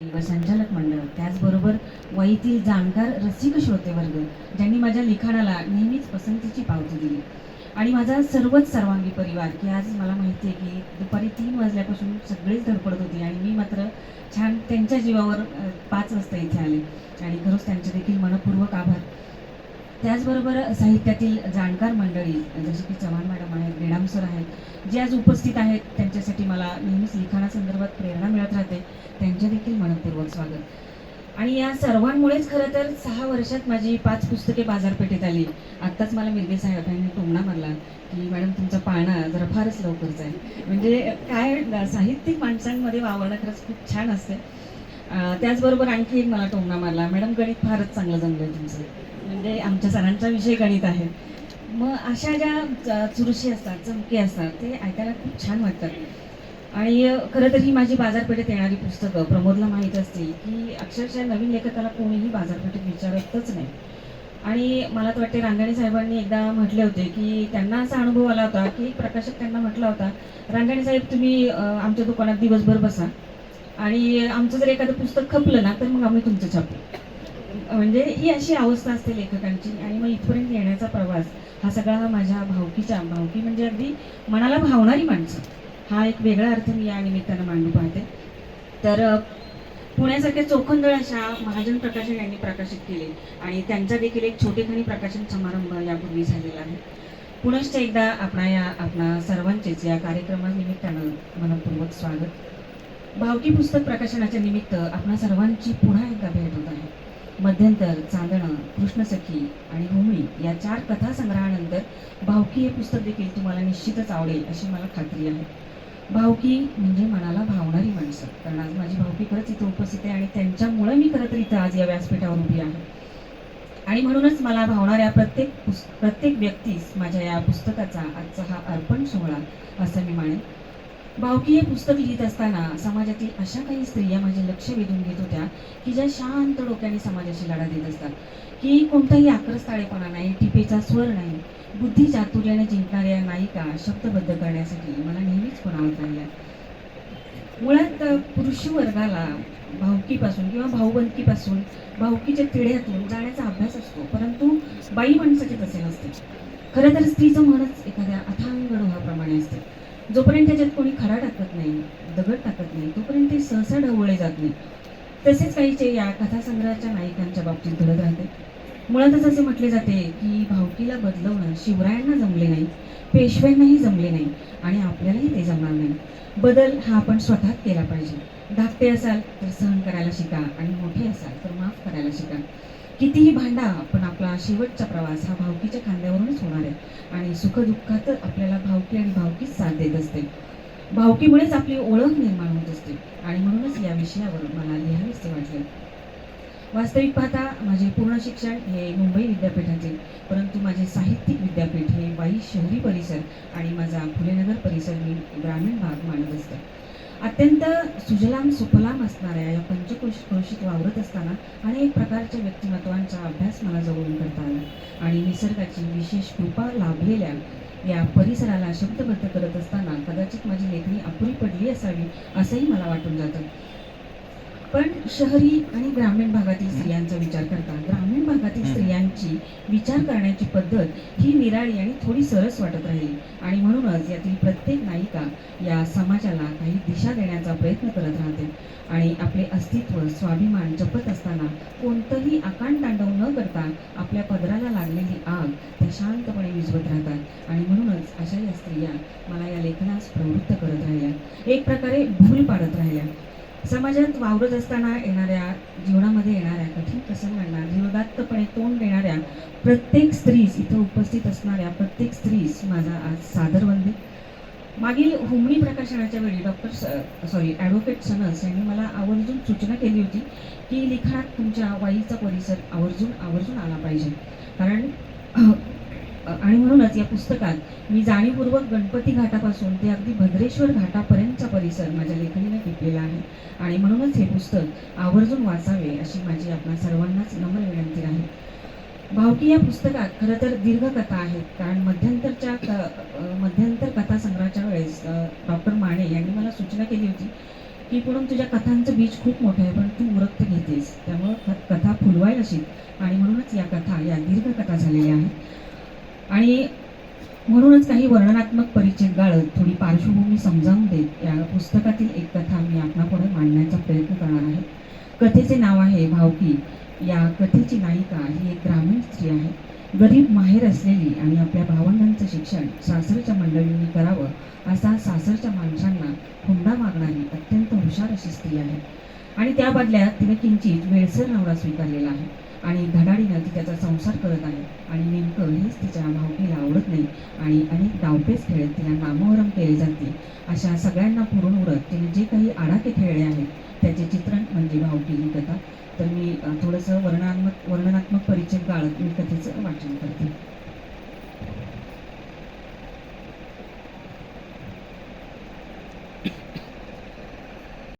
संचालक मंडळ. त्याचबरोबर वाईतील जाणकार रसिक श्रोतेवर्ग ज्यांनी माझ्या लिखाणाला नेहमीच पसंतीची पावती दिली. आणि माझा सर्वच सर्वांगी परिवार की आज मला माहिती आहे की दुपारी तीन वाजल्यापासून सगळेच धडपडत होती आणि मी मात्र छान त्यांच्या जीवावर पाच वाजता इथे आले. आणि खरंच त्यांचे देखील मनपूर्वक आभार. त्याचबरोबर साहित्यातील जाणकार मंडळी जसे की चव्हाण मॅडम आहेत बेडाम सर आहेत जे आज उपस्थित आहेत त्यांच्यासाठी मला नेहमीच लिखाणासंदर्भात प्रेरणा मिळत राहते. त्यांचे देखील मनपूर्वक स्वागत. आणि या सर्वांमुळेच खरं तर सहा वर्षात माझी पाच पुस्तके बाजारपेठेत आली. आत्ताच मला मिरगे साहेबांनी टोमणा मारला की मॅडम तुमचा पाळणा जरा फारच लवकरच आहे. म्हणजे काय साहित्यिक माणसांमध्ये वावरणं खरंच खूप छान असते. त्याचबरोबर आणखी एक मला टोमणा मारला. मॅडम गणित फारच चांगलं जमलं तुमचं. म्हणजे आमच्या सरांचा विषय गणित आहे. मग अशा ज्या चुरशी असतात चमके असतात ते ऐकायला खूप छान वाटतात. आणि खरं तर ही माझी बाजारपेठेत येणारी पुस्तकं प्रमोदला माहीत असतील की अक्षरशः नवीन लेखकाला कोणीही बाजारपेठेत विचारतच नाही. आणि मला तर वाटते रांगणे साहेबांनी एकदा म्हटले होते की त्यांना असा अनुभव आला होता की प्रकाशक त्यांना म्हटला होता रांगणे साहेब तुम्ही आमच्या दुकानात दिवसभर बसा. आणि आमचं जर एखादं पुस्तक खपलं ना तर मग आम्ही तुमचं छापू. म्हणजे ही अशी अवस्था असते लेखकांची आणि मग इथपर्यंत येण्याचा प्रवास हा सगळा हा माझ्या भावकीच्या भावकी म्हणजे अगदी मनाला भावणारी माणसं. हा एक वेगळा अर्थ मी या निमित्तानं मांडू पाहते. तर पुण्यासारख्या चोखंदळ अशा महाजन प्रकाशन यांनी प्रकाशित केले आणि त्यांचा देखील एक छोटेखानी प्रकाशन समारंभ यापूर्वी झालेला आहे. पुनश्च एकदा आपणा या आपणा सर्वांचेच या कार्यक्रमानिमित्तानं मनपूर्वक स्वागत. भावकी पुस्तक प्रकाशनाच्या निमित्त आपणा सर्वांची पुन्हा एकदा भेट होत आहे. मध्यंतर चांदणं कृष्णसखी आणि घुमळी या चार कथासंग्रहानंतर भावकी हे पुस्तक देखील तुम्हाला निश्चितच आवडेल अशी मला खात्री आहे. भावकी म्हणजे मनाला भावणारी माणसं कारण आज माझी भावकी खरंच इथं उपस्थित आहे आणि त्यांच्यामुळे मी खरं तर इथं आज या व्यासपीठावर उभी आहे. आणि म्हणूनच मला भावणाऱ्या प्रत्येक पुस प्रत्येक व्यक्तीस माझ्या या पुस्तकाचा आजचा हा अर्पण सोहळा असं मी मानेन. भावकी हे पुस्तक लिहित असताना समाजातील अशा काही स्त्रिया माझे लक्ष वेधून घेत होत्या की ज्या शांत डोक्याने समाजाशी लढा देत असतात. की कोणताही आक्रस्ताळेपणा नाही टिपेचा स्वर नाही बुद्धी चातुर्याने जिंकणाऱ्या नायिका शब्दबद्ध करण्यासाठी मला नेहमीच कोणावर राहिल्या मुळात पुरुषी पुरुष वर्गाला भावकीपासून किंवा भाऊबंदकीपासून भावकीच्या तिढ्यातून जाण्याचा अभ्यास असतो परंतु बाई माणसाचे तसे नसते. खरं तर स्त्रीचं मनच एखाद्या अथांग डोहाप्रमाणे असते. जोपर्यंत त्याच्यात कोणी खरा टाकत नाही दगड टाकत नाही तोपर्यंत ते सहसा ढवळले जात नाही. तसेच काहीचे या कथासंग्रहाच्या नायिकांच्या बाबतीत घडत राहते. मुळातच असे म्हटले जाते की भावकीला बदलवणं शिवरायांना जमले नाही पेशव्यांनाही जमले नाही आणि आपल्यालाही ते जमणार नाही. बदल हा आपण स्वतः केला पाहिजे. धाकटे असाल तर सहन करायला शिका आणि मोठे असाल तर माफ करायला शिका. कितीही भांडा पण आपला शेवटचा प्रवास हा भावकीच्या खांद्यावरूनच होणार आहे. आणि सुखदुःखात आपल्याला भावकी आणि भावकीच साथ देत असते. भावकीमुळेच आपली ओळख निर्माण होत असते. आणि म्हणूनच या विषयावर मला लिहावेसे वाटले. वास्तविक पाहता माझे पूर्ण शिक्षण हे मुंबई विद्यापीठाचे परंतु माझे साहित्यिक विद्यापीठ हे वाई शहरी परिसर आणि माझा फुलेनगर परिसर मी ग्रामीण भाग मानत असते. अत्यंत सुजलाम सुफलाम असणाऱ्या या पंचकोश क्रोशीत वावरत असताना अनेक प्रकारच्या व्यक्तिमत्वांचा अभ्यास मला जवळून करता आला. आणि निसर्गाची विशेष कृपा लाभलेल्या या परिसराला शब्दबद्ध करत असताना कदाचित माझी लेखणी अपुरी पडली असावी असंही मला वाटून जातं. पण शहरी आणि ग्रामीण भागातील स्त्रियांचा विचार करता ग्रामीण भागातील स्त्रियांची विचार करण्याची पद्धत ही निराळी आणि थोडी सरस वाटत राहील. आणि म्हणूनच यातील प्रत्येक नायिका या समाजाला काही दिशा देण्याचा प्रयत्न करत राहते. आणि आपले अस्तित्व स्वाभिमान जपत असताना कोणतंही आकांड तांडव न करता आपल्या पदराला लागलेली आग त्या शांतपणे विझवत राहतात. आणि म्हणूनच अशा या स्त्रिया मला या लेखनास प्रवृत्त करत राहिल्या. एक प्रकारे भूल पाडत राहिल्या. समाजात वावरत असताना येणाऱ्या जीवनामध्ये येणाऱ्या कठीण प्रसंगांना धीरोदात्तपणे तोंड देणाऱ्या प्रत्येक स्त्रीस इथं उपस्थित असणाऱ्या प्रत्येक स्त्रीस माझा आज सादर वंदे. मागील हुमणी प्रकाशनाच्या वेळी डॉक्टर सॉरी ॲडव्होकेट सनस यांनी मला आवर्जून सूचना केली होती की लिखाणात तुमच्या वाईचा परिसर आवर्जून आवर्जून आला पाहिजे. कारण आणि म्हणूनच या पुस्तकात मी जाणीवपूर्वक गणपती घाटापासून ते अगदी भद्रेश्वर घाटापर्यंतचा परिसर माझ्या लेखणीने टिपलेला आहे. आणि म्हणूनच हे पुस्तक आवर्जून वाचावे अशी माझी आपणा सर्वांनाच नम्र विनंती आहे. भावकी या पुस्तकात खरं तर दीर्घ कथा आहेत. कारण मध्यंतरच्या क मध्यंतर मध्यंतर कथासंग्रहाच्या वेळेस डॉक्टर माने यांनी मला सूचना केली होती की पुढून तुझ्या कथांचं बीज खूप मोठं आहे पण तू उरक्त घेतेस. त्यामुळं कथा फुलवायला शिक. आणि म्हणूनच या कथा या दीर्घ कथा झालेल्या आहेत. आणि म्हणूनच काही वर्णनात्मक परिचय गाळत थोडी पार्श्वभूमी समजावून देत या पुस्तकातील एक कथा मी आपणापुढे मांडण्याचा प्रयत्न करणार आहे. कथेचे नाव आहे भावकी. या कथेची नायिका ही एक ग्रामीण स्त्री आहे. गरीब माहेर असलेली आणि आपल्या भावंडांचं शिक्षण सासरच्या मंडळींनी करावं असा सासरच्या माणसांना हुंडा मागणारी अत्यंत हुशार अशी स्त्री आहे. आणि त्या बदल्यात तिने किंचित वेळसर नवरा स्वीकारलेला आहे. आणि धडाडीनं ती त्याचा संसार करत आहे. आणि नेमकं हेच तिच्या भावकीला आवडत नाही. आणि अनेक डावपेच खेळत तिला नामोहरम केले जाते अशा सगळ्यांना पुरून उरत तिने जे काही आडाके खेळले आहेत त्याचे चित्रण म्हणजे भावकी ही कथा. तर मी थोडंसं वर्णनात्मक वर्णनात्मक परिचय गाळत मी कथेचं वाचन करते.